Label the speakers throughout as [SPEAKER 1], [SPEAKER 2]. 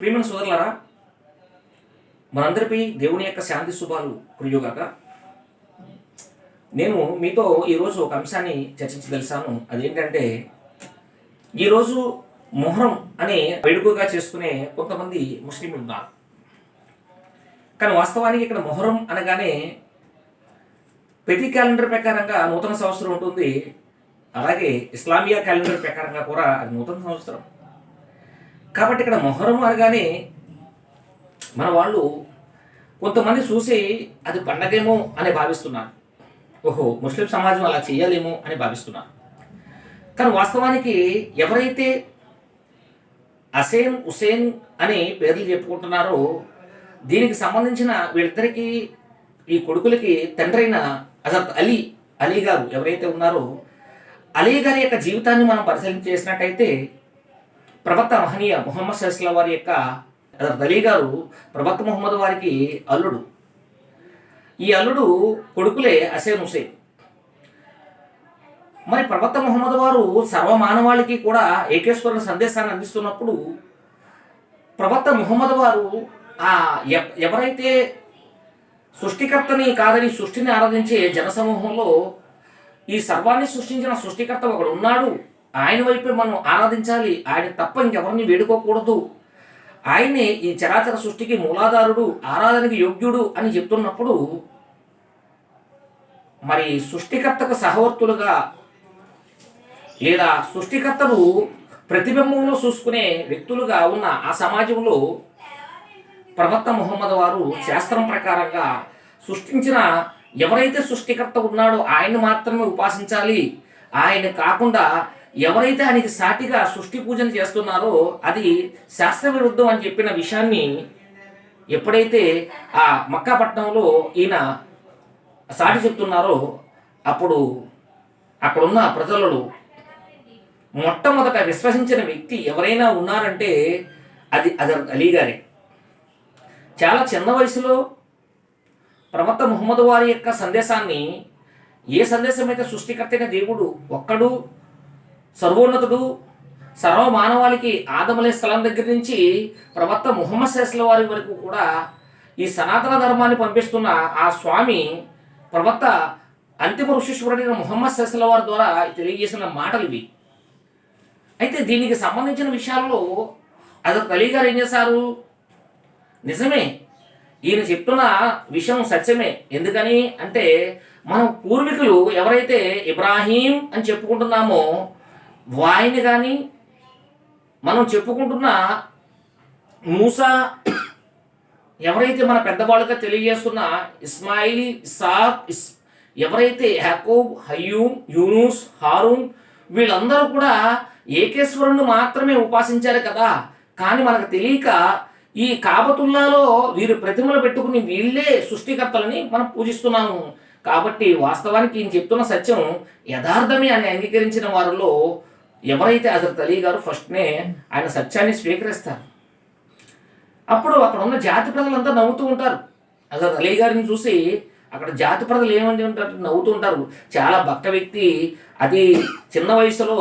[SPEAKER 1] ప్రియమైన సోదరులారా మనందరిపై దేవుని యొక్క శాంతి శుభాలు కురియుగాక నేను మీతో ఈరోజు ఒక అంశాన్ని చర్చించదలిసాను. అదేంటంటే ఈరోజు మొహరం అనే వేడుకగా చేసుకునే కొంతమంది ముస్లింలు ఉన్నారు కానీ వాస్తవానికి ఇక్కడ మొహరం అనగానే ప్రతి క్యాలెండర్ ప్రకారంగా నూతన సంవత్సరం ఉంటుంది. అలాగే ఇస్లామియా క్యాలెండర్ ప్రకారంగా కూడా అది నూతన సంవత్సరం. కాబట్టి ఇక్కడ మొహరం అనగానే మన వాళ్ళు కొంతమంది చూసి అది పండగేమో అని భావిస్తున్నారు. ఓహో ముస్లిం సమాజం అలా చేయాలేమో అని భావిస్తున్నారు. కానీ వాస్తవానికి ఎవరైతే అసేన్ హుసేన్ అని పేర్లు చెప్పుకుంటున్నారో దీనికి సంబంధించిన వీళ్ళిద్దరికీ ఈ కొడుకులకి తండ్రైన అయిన హజరత్ అలీ అలీ గారు ఎవరైతే ఉన్నారో అలీ గారి యొక్క జీవితాన్ని మనం పరిశీలన చేసినట్టయితే ప్రవక్త మహనీయ ముహమ్మద్ సల్లా వారి యొక్క హజరత్ అలీ గారు ప్రవక్త ముహమ్మద్ వారికి అల్లుడు. ఈ అల్లుడు కొడుకులే అసేన్ హుసేన్ మరి ప్రవక్త ముహమ్మద్ వారు సర్వమానవాళికి కూడా ఏకేశ్వరుని సందేశాన్ని అందిస్తున్నప్పుడు ప్రవక్త ముహమ్మద్ వారు ఆ ఎ- ఎవరైతే సృష్టికర్తని కాదని సృష్టిని ఆరాధించే జనసమూహంలో ఈ సర్వాన్ని సృష్టించిన సృష్టికర్త ఒకడు ఉన్నాడు. ఆయన వైపే మనం ఆరాధించాలి. ఆయన తప్ప ఇంకెవరిని వేడుకోకూడదు. ఆయనే ఈ చరాచర సృష్టికి మూలాధారుడు ఆరాధనకి యోగ్యుడు అని చెప్తున్నప్పుడు మరి సృష్టికర్తకు సహవర్తులుగా లేదా సృష్టికర్తను ప్రతిబింబంలో చూసుకునే వ్యక్తులుగా ఉన్న ఆ సమాజంలో ప్రవక్త ముహమ్మద్ వారు శాస్త్రం ప్రకారంగా సృష్టించిన ఎవరైతే సృష్టికర్త ఉన్నాడో ఆయన మాత్రమే ఉపాసించాలి. ఆయన కాకుండా ఎవరైతే ఆయనకి సాటిగా సృష్టి పూజను చేస్తున్నారో అది శాస్త్ర విరుద్ధం అని చెప్పిన విషయాన్ని ఎప్పుడైతే ఆ మక్కాపట్నంలో ఈయన సాటి చెప్తున్నారో అప్పుడు అక్కడున్న ప్రజలలో మొట్టమొదట విశ్వసించిన వ్యక్తి ఎవరైనా ఉన్నారంటే అది అజర్ అలీ గారే. చాలా చిన్న వయసులో ప్రవక్త ముహమ్మద్ వారి యొక్క సందేశాన్ని ఏ సందేశం అయితే దేవుడు ఒక్కడు సర్వోన్నతుడు సర్వ మానవాళికి ఆదమలే స్థలం దగ్గర నుంచి ప్రవక్త ముహమ్మద్ శేస్ల వారి వరకు కూడా ఈ సనాతన ధర్మాన్ని పంపిస్తున్న ఆ స్వామి ప్రవక్త అంతిమ ఋషీశ్వరుడైన ముహమ్మద్ శేస్ల వారి ద్వారా తెలియజేసిన మాటలు ఇవి. అయితే దీనికి సంబంధించిన విషయాల్లో అది అలీ గారు ఏం చేశారు? నిజమే ఈయన చెప్తున్న విషయం సత్యమే. ఎందుకని అంటే మనం పూర్వీకులు ఎవరైతే ఇబ్రాహీం అని చెప్పుకుంటున్నామో వాయిని కానీ మనం చెప్పుకుంటున్న మూసా ఎవరైతే మన పెద్దవాళ్ళుగా తెలియజేస్తున్న ఇస్మాయిల్ ఇసాక్ ఇస్ ఎవరైతే యాకోబ్ హయ్యూమ్ యూనూస్ హారూన్ వీళ్ళందరూ కూడా ఏకేశ్వరుని మాత్రమే ఉపాసించారు కదా. కానీ మనకు తెలియక ఈ కాబతుల్లాలో వీరు ప్రతిమలు పెట్టుకుని వీళ్ళే సృష్టికర్తలని మనం పూజిస్తున్నాము. కాబట్టి వాస్తవానికి ఈయన చెప్తున్న సత్యం యథార్థమే అని అంగీకరించిన వారిలో ఎవరైతే హజరత్ అలీ గారు ఫస్ట్నే ఆయన సత్యాన్ని స్వీకరిస్తారు. అప్పుడు అక్కడ ఉన్న జాతి ప్రజలంతా నవ్వుతూ ఉంటారు. హజరత్ అలీ గారిని చూసి అక్కడ జాతి ప్రజలు ఏమంటే ఉంటారు? నవ్వుతూ ఉంటారు. చాలా భక్త వ్యక్తి అది చిన్న వయసులో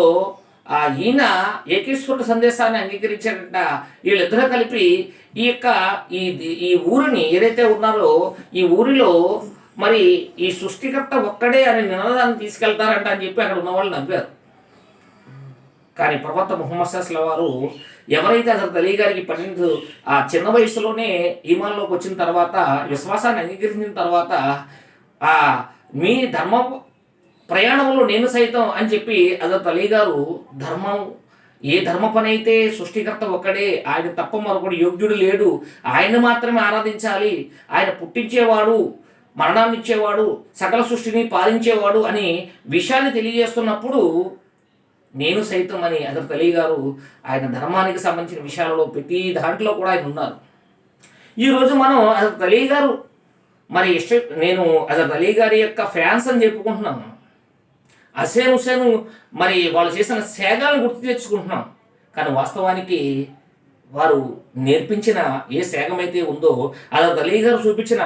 [SPEAKER 1] ఆ ఈయన ఏకేశ్వరుడు సందేశాన్ని అంగీకరించారంట వీళ్ళిద్దరూ కలిపి ఈ యొక్క ఈ ఈ ఊరిని ఏదైతే ఉన్నారో ఈ ఊరిలో మరి ఈ సృష్టికర్త ఒక్కడే అనే నినాదాన్ని తీసుకెళ్తారంట అని చెప్పి అక్కడ ఉన్న వాళ్ళు నవ్వారు. కానీ ప్రవక్త ముహమ్మద్ సస్ల వారు ఎవరైతే అసలు అలీ గారికి పన్నెండు ఆ చిన్న వయసులోనే ఈమాన్లోకి వచ్చిన తర్వాత విశ్వాసాన్ని అంగీకరించిన తర్వాత ఆ మీ ధర్మ ప్రయాణంలో నేను సైతం అని చెప్పి అజరత్ అలీ గారు ధర్మం ఏ ధర్మ పని అయితే సృష్టికర్త ఒక్కడే ఆయన తప్ప మరొకడు యోగ్యుడు లేడు ఆయన మాత్రమే ఆరాధించాలి ఆయన పుట్టించేవాడు మరణాన్ని ఇచ్చేవాడు సకల సృష్టిని పాలించేవాడు అని విషయాన్ని తెలియజేస్తున్నప్పుడు నేను సైతం అని అజరత్ అలీ గారు ఆయన ధర్మానికి సంబంధించిన విషయాలలో ప్రతి దాంట్లో కూడా ఆయన ఉన్నారు. ఈరోజు మనం అజరత్ అలీ గారు మరి ఇష్ట నేను అజరత్ అలీ గారి యొక్క ఫ్యాన్స్ అని చెప్పుకుంటున్నాను హసేన్ హుసేన్ మరి వాళ్ళు చేసిన సేగాలను గుర్తు తెచ్చుకుంటున్నాం. కానీ వాస్తవానికి వారు నేర్పించిన ఏ సేగమైతే ఉందో అజరత్ అలీ గారు చూపించిన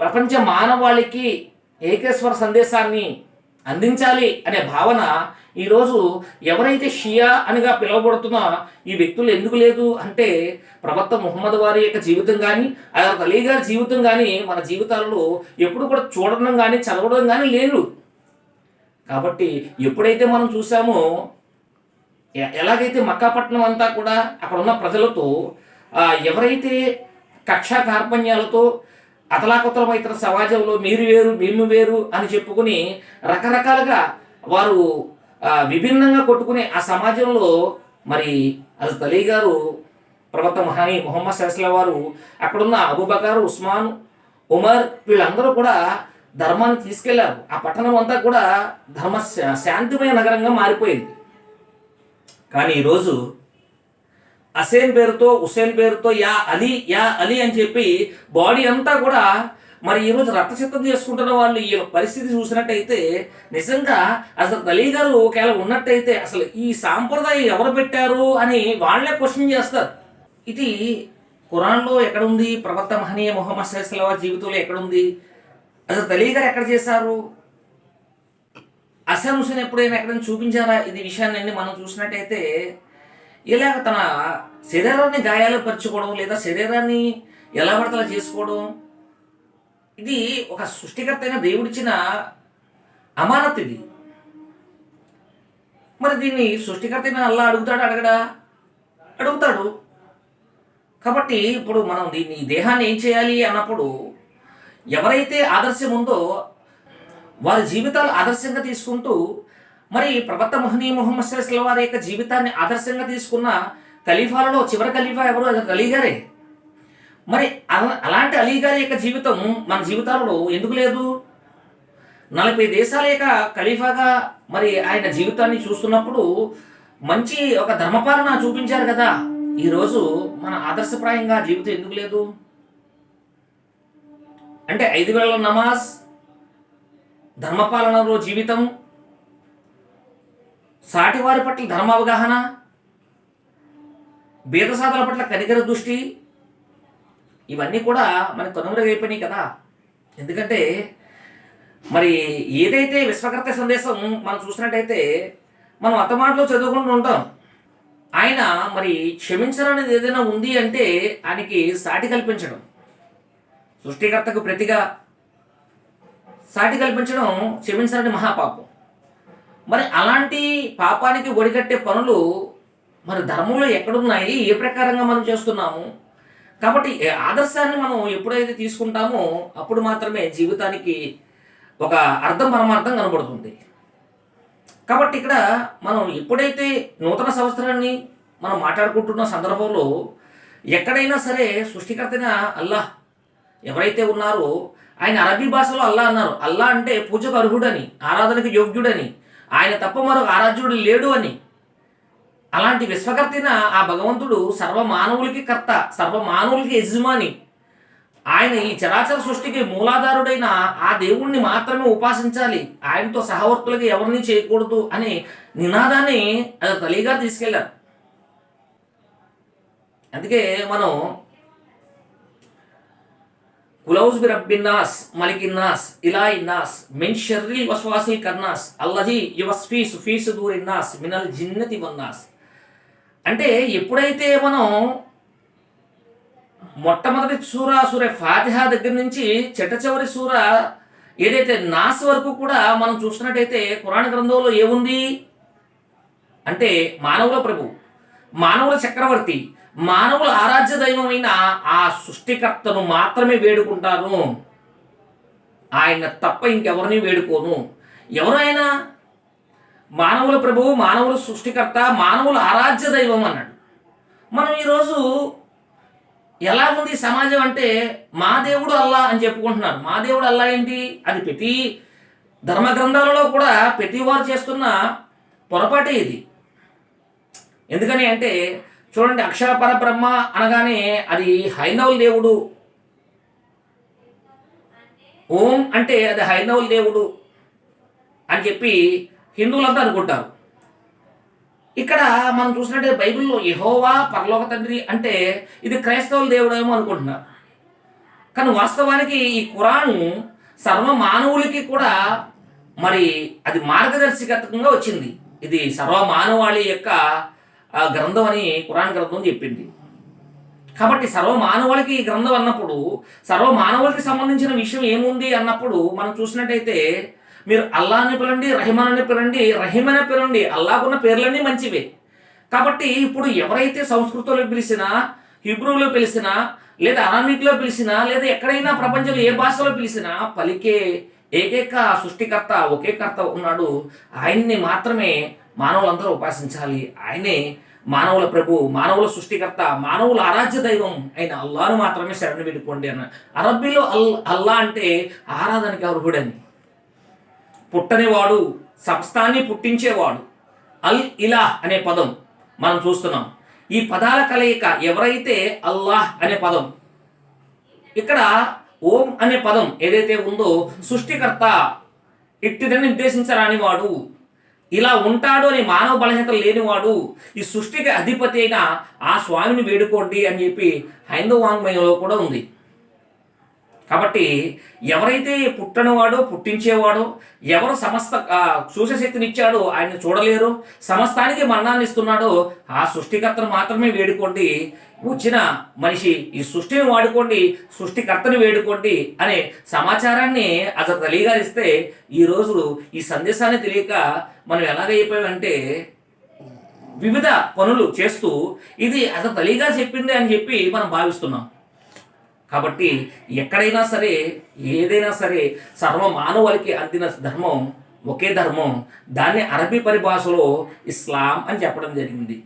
[SPEAKER 1] ప్రపంచ మానవాళికి ఏకేశ్వర సందేశాన్ని అందించాలి అనే భావన ఈరోజు ఎవరైతే షియా అనిగా పిలువబడుతున్న ఈ వ్యక్తులు ఎందుకు లేదు? అంటే ప్రవక్త ముహమ్మద్ వారి యొక్క జీవితం కానీ ఆ అలీ గారి జీవితం కానీ మన జీవితాలలో ఎప్పుడు కూడా చూడడం కానీ చదవడం కానీ లేదు కాబట్టి ఎప్పుడైతే మనం చూసామో ఎలాగైతే మక్కాపట్నం అంతా కూడా అక్కడ ఉన్న ప్రజలతో ఎవరైతే కక్షా కార్పణ్యాలతో అతలాకుతలమైతున్న సమాజంలో మీరు వేరు మేము వేరు అని చెప్పుకుని రకరకాలుగా వారు విభిన్నంగా కొట్టుకునే ఆ సమాజంలో మరి అది తలీ గారు ప్రవక్త మహాని మొహమ్మద్ సరస్ల వారు అక్కడున్న అబుబకార్ ఉస్మాన్ ఉమర్ వీళ్ళందరూ కూడా ధర్మాన్ని తీసుకెళ్ళారు. ఆ పట్టణం అంతా కూడా ధర్మ శా- శాంతిమయ నగరంగా మారిపోయింది. కానీ ఈరోజు అసేన్ పేరుతో హుసేన్ పేరుతో యా అలీ యా అలీ అని చెప్పి బాడీ అంతా కూడా మరి ఈరోజు రక్తచిత్తం చేసుకుంటున్న వాళ్ళు ఈ పరిస్థితి చూసినట్టయితే నిజంగా అసలు అలీ గారు ఒకవేళ ఉన్నట్టయితే అసలు ఈ సాంప్రదాయం ఎవరు పెట్టారు అని వాళ్ళే క్వశ్చన్ చేస్తారు. ఇది ఖురాన్లో ఎక్కడుంది ప్రవర్త మహనీయ మొహమ్మద్ సైస్ల వారి జీవితంలో ఎక్కడుంది అసలు అలీ గారు ఎక్కడ చేశారు? అస్సాం ఎప్పుడైనా ఎక్కడైనా చూపించారా? ఇది విషయాన్ని మనం చూసినట్టయితే ఇలాగ తన శరీరాన్ని గాయాలు పరుచుకోవడం లేదా శరీరాన్ని ఎలా పడతలా చేసుకోవడం ఇది ఒక సృష్టికర్త అయిన దేవుడిచ్చిన అమానత్ ఇది. మరి దీన్ని సృష్టికర్త అయిన అల్లా అడుగుతాడు అడగడా? అడుగుతాడు. కాబట్టి ఇప్పుడు మనం దీన్ని దేహాన్ని ఏం చేయాలి అన్నప్పుడు ఎవరైతే ఆదర్శం ఉందో వారి జీవితాలు ఆదర్శంగా తీసుకుంటూ మరి ప్రవక్త మొహనీ మొహమ్మద్ సల్లాహ్ వారి యొక్క జీవితాన్ని ఆదర్శంగా తీసుకున్న ఖలీఫాలలో చివరి ఖలీఫా ఎవరు? ఖలీ గారే. మరి అలా అలాంటి అలీ గారి యొక్క జీవితం మన జీవితాలలో ఎందుకు లేదు? నలభై దేశాల యొక్క ఖలీఫాగా మరి ఆయన జీవితాన్ని చూస్తున్నప్పుడు మంచి ఒక ధర్మపాలన చూపించారు కదా. ఈరోజు మన ఆదర్శప్రాయంగా జీవితం ఎందుకు లేదు? అంటే ఐదు వేల నమాజ్ ధర్మపాలనలో జీవితం సాటివారి పట్ల ధర్మ అవగాహన బీదసాదుల పట్ల కనికర దృష్టి ఇవన్నీ కూడా మనకు కనుమరుగైపోయినాయి కదా. ఎందుకంటే మరి ఏదైతే విశ్వకర్త సందేశం మనం చూసినట్టయితే మనం అత్తమాటలో చదువుకుంటూ ఉంటాం. ఆయన మరి క్షమించడం అనేది ఏదైనా ఉంది అంటే ఆయనకి సాటి కల్పించడం. సృష్టికర్తకు ప్రతిగా సాటి కల్పించడం క్షమించాలని మహాపాపం. మరి అలాంటి పాపానికి ఒడిగట్టే పనులు మరి ధర్మంలో ఎక్కడున్నాయి? ఏ ప్రకారంగా మనం చేస్తున్నాము? కాబట్టి ఆదర్శాన్ని మనం ఎప్పుడైతే తీసుకుంటామో అప్పుడు మాత్రమే జీవితానికి ఒక అర్థం పరమార్థం కనబడుతుంది. కాబట్టి ఇక్కడ మనం ఎప్పుడైతే నూతన సంవత్సరాన్ని మనం మాట్లాడుకుంటున్న సందర్భంలో ఎక్కడైనా సరే సృష్టికర్తైన అల్లాహ్ ఎవరైతే ఉన్నారో ఆయన అరబీ భాషలో అల్లా అన్నారు. అల్లా అంటే పూజకు అర్హుడని ఆరాధనకు యోగ్యుడని ఆయన తప్ప మరొక ఆరాధ్యుడు లేడు అని. అలాంటి విశ్వకర్తైన ఆ భగవంతుడు సర్వ మానవులకి కర్త సర్వ మానవులకి యజమాని. ఆయన ఈ చరాచర సృష్టికి మూలాధారుడైన ఆ దేవుణ్ణి మాత్రమే ఉపాసించాలి. ఆయనతో సహవర్తులకి ఎవరిని చేయకూడదు అనే నినాదాన్ని అది తల్లిగా తీసుకెళ్ళారు అందుకే మనం కులౌజ్ బి రబ్బిన్నాస్ మలికిన్నాస్ ఇలా ఇన్నాస్ మిన్ షర్రిల్ వస్వాసిల్ కన్నాస్ యువస్ ఫీస్ ఫీసు దూరిన్నాస్ మినల్ జిన్నతి వన్నాస్ అంటే ఎప్పుడైతే మనం మొట్టమొదటి సూర సూర్య ఫాతిహా దగ్గర నుంచి చెట్ట చివరి సూర ఏదైతే నాస్ వరకు కూడా మనం చూస్తున్నట్టయితే పురాణ గ్రంథంలో ఏముంది? అంటే మానవుల ప్రభు మానవుల చక్రవర్తి మానవుల ఆరాధ్య దైవమైన ఆ సృష్టికర్తను మాత్రమే వేడుకుంటాను. ఆయన తప్ప ఇంకెవరిని వేడుకోను. ఎవరు ఆయన? మానవుల ప్రభువు మానవుల సృష్టికర్త మానవుల ఆరాధ్య దైవం అన్నాడు. మనం ఈరోజు ఎలా ఉంది సమాజం అంటే మా దేవుడు అల్లా అని చెప్పుకుంటున్నారు. మా దేవుడు అల్లా ఏంటి? అది ప్రతి ధర్మ గ్రంథాలలో కూడా ప్రతి వారు చేస్తున్న పొరపాటే ఇది. ఎందుకని అంటే చూడండి అక్షర పరబ్రహ్మ అనగానే అది హైందవుల దేవుడు. ఓం అంటే అది హైందవుల దేవుడు అని చెప్పి హిందువులంతా అనుకుంటారు. ఇక్కడ మనం చూసినట్టే బైబిల్లో యహోవా పరలోక తండ్రి అంటే ఇది క్రైస్తవుల దేవుడేమో అనుకుంటున్నారు. కానీ వాస్తవానికి ఈ కురాను సర్వ మానవులకి కూడా మరి అది మార్గదర్శకత్వంగా వచ్చింది. ఇది సర్వ మానవాళి యొక్క గ్రంథం అని కురాన్ గ్రంథం చెప్పింది. కాబట్టి సర్వ మానవులకి ఈ గ్రంథం అన్నప్పుడు సర్వ మానవులకి సంబంధించిన విషయం ఏముంది అన్నప్పుడు మనం చూసినట్టయితే మీరు అల్లాని పిలండి రహిమాన్ అని పిలండి రహీమ్ అని పిలండి అల్లాకున్న పేర్లన్నీ మంచివే. కాబట్టి ఇప్పుడు ఎవరైతే సంస్కృతంలో పిలిచినా హిబ్రూలో పిలిచినా లేదా అరామిక్లో పిలిచినా లేదా ఎక్కడైనా ప్రపంచంలో ఏ భాషలో పిలిచినా పలికే ఏకైక సృష్టికర్త ఒకే కర్త ఉన్నాడు. ఆయన్ని మాత్రమే మానవులందరూ ఉపాసించాలి. ఆయనే మానవుల ప్రభు మానవుల సృష్టికర్త మానవుల ఆరాధ్య దైవం అయిన అల్లాను మాత్రమే శరణు పెట్టుకోండి అన్న. అరబ్బీలో అల్ అల్లా అంటే ఆరాధనకి అర్హుడని. పుట్టనివాడు సంస్థాన్ని పుట్టించేవాడు. అల్ ఇలా అనే పదం మనం చూస్తున్నాం. ఈ పదాల కలయిక ఎవరైతే అల్లాహ్ అనే పదం ఇక్కడ ఓం అనే పదం ఏదైతే ఉందో సృష్టికర్త ఇట్టిదని నిర్దేశించరాని వాడు ఇలా ఉంటాడు అని మానవ బలహీనత లేనివాడు ఈ సృష్టికి అధిపతి అయిన ఆ స్వామిని వేడుకోండి అని చెప్పి హైందవ వాంగ్మయంలో కూడా ఉంది. కాబట్టి ఎవరైతే పుట్టనివాడో పుట్టించేవాడో ఎవరు సమస్త ఆ, ఇచ్చాడో ఆయన చూడలేరు సమస్తానికి మరణాన్ని ఇస్తున్నాడో ఆ సృష్టికర్తను మాత్రమే వేడుకోండి వచ్చిన మనిషి ఈ సృష్టిని వాడుకోండి సృష్టికర్తని వేడుకోండి అనే సమాచారాన్ని అసలు అలీ ఇస్తే ఈరోజు ఈ సందేశాన్ని తెలియక మనం ఎలాగైపోయామంటే వివిధ పనులు చేస్తూ ఇది అసలు అలీ చెప్పింది అని చెప్పి మనం భావిస్తున్నాం. కాబట్టి ఎక్కడైనా సరే ఏదైనా సరే సర్వ మానవాళికి అందిన ధర్మం ఒకే ధర్మం. దాన్ని అరబీ పరిభాషలో ఇస్లాం అని చెప్పడం జరిగింది.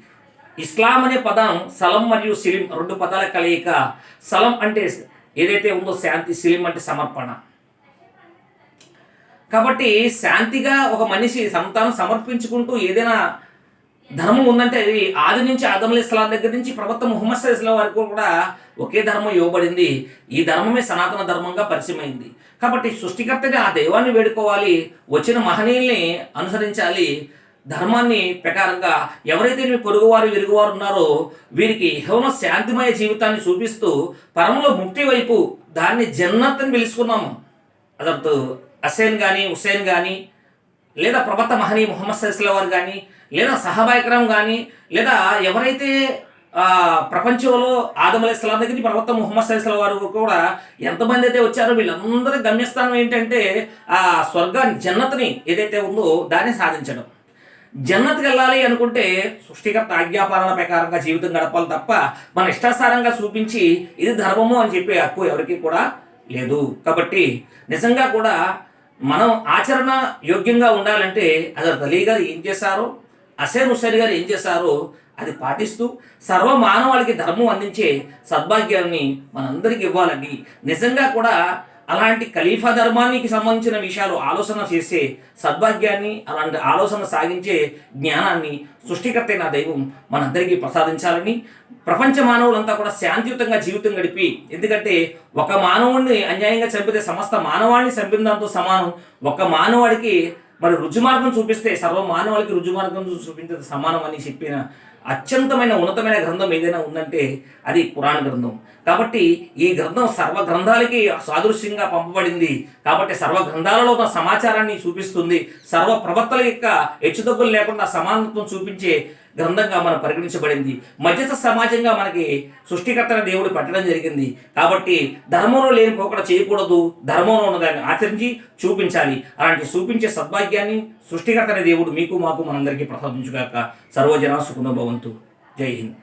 [SPEAKER 1] ఇస్లాం అనే పదం సలం మరియు సిలిం రెండు పదాల కలయిక. సలం అంటే ఏదైతే ఉందో శాంతి సిలిం అంటే సమర్పణ. కాబట్టి శాంతిగా ఒక మనిషి సంతానం సమర్పించుకుంటూ ఏదైనా ధర్మం ఉందంటే అది ఆది నుంచి ఆదముల ఇస్లాం దగ్గర నుంచి ప్రవక్త ముహమ్మద్ సల్లాం వరకు కూడా ఒకే ధర్మం ఇవ్వబడింది. ఈ ధర్మమే సనాతన ధర్మంగా పరిచయమైంది. కాబట్టి సృష్టికర్తగా ఆ దైవాన్ని వేడుకోవాలి వచ్చిన మహనీయుల్ని అనుసరించాలి ధర్మాన్ని ప్రకారంగా ఎవరైతే మీ పొరుగువారు విరుగువారు ఉన్నారో వీరికి హేవన శాంతిమయ జీవితాన్ని చూపిస్తూ పరములో ముక్తి వైపు దాన్ని జన్నత్ అని పిలుచుకున్నాము. అదొకటి హసేన్ కానీ హుసేన్ కానీ లేదా ప్రభత మహనీ మొహమ్మద్ సైస్ల వారు కానీ లేదా సహబాయికరం కానీ లేదా ఎవరైతే ప్రపంచంలో ఆదం అలీ దగ్గర నుంచి ప్రవక్త ముహమ్మద్ సల్లా వారు కూడా ఎంతమంది అయితే వచ్చారో వీళ్ళందరి గమ్యస్థానం ఏంటంటే ఆ స్వర్గాన్ని జన్నతిని ఏదైతే ఉందో దాన్ని సాధించడం. జన్నత్కి వెళ్ళాలి అనుకుంటే సృష్టికర్త ఆజ్ఞాపాలన ప్రకారంగా జీవితం గడపాలి తప్ప మన ఇష్టాసారంగా చూపించి ఇది ధర్మము అని చెప్పే హక్కు ఎవరికి కూడా లేదు. కాబట్టి నిజంగా కూడా మనం ఆచరణ యోగ్యంగా ఉండాలంటే అసలు తల్లి గారు ఏం చేశారో? అసేన్ హుస్సేన్ గారు ఏం చేశారో అది పాటిస్తూ సర్వ మానవాళికి ధర్మం అందించే సద్భాగ్యాన్ని మనందరికీ ఇవ్వాలని నిజంగా కూడా అలాంటి ఖలీఫా ధర్మానికి సంబంధించిన విషయాలు ఆలోచన చేసే సద్భాగ్యాన్ని అలాంటి ఆలోచన సాగించే జ్ఞానాన్ని సృష్టికర్త అయిన దైవం మనందరికీ ప్రసాదించాలని ప్రపంచ మానవులంతా కూడా శాంతియుతంగా జీవితం గడిపి ఎందుకంటే ఒక మానవుడిని అన్యాయంగా చంపితే సమస్త మానవాడిని చంపిన దాంతో సమానం. ఒక మానవాడికి మరి రుజుమార్గం చూపిస్తే సర్వ మానవాళికి రుజుమార్గం చూపించే సమానం అని చెప్పిన అత్యంతమైన ఉన్నతమైన గ్రంథం ఏదైనా ఉందంటే అది పురాణ గ్రంథం. కాబట్టి ఈ గ్రంథం సర్వ గ్రంథాలకి సాదృశ్యంగా పంపబడింది. కాబట్టి సర్వ గ్రంథాలలో ఉన్న సమాచారాన్ని చూపిస్తుంది. సర్వ ప్రవక్తల యొక్క హెచ్చుతగ్గులు లేకుండా సమానత్వం చూపించే గ్రంథంగా మనం పరిగణించబడింది. మధ్యస్థ సమాజంగా మనకి సృష్టికర్తన దేవుడు పెట్టడం జరిగింది. కాబట్టి ధర్మంలో లేని పోకడ చేయకూడదు. ధర్మంలో ఉన్నదాన్ని ఆచరించి చూపించాలి. అలాంటి చూపించే సద్భాగ్యాన్ని సృష్టికర్తన దేవుడు మీకు మాకు మనందరికీ ప్రసాదించుగాక. సర్వజన సుఖనుభవంతు జై హింద్.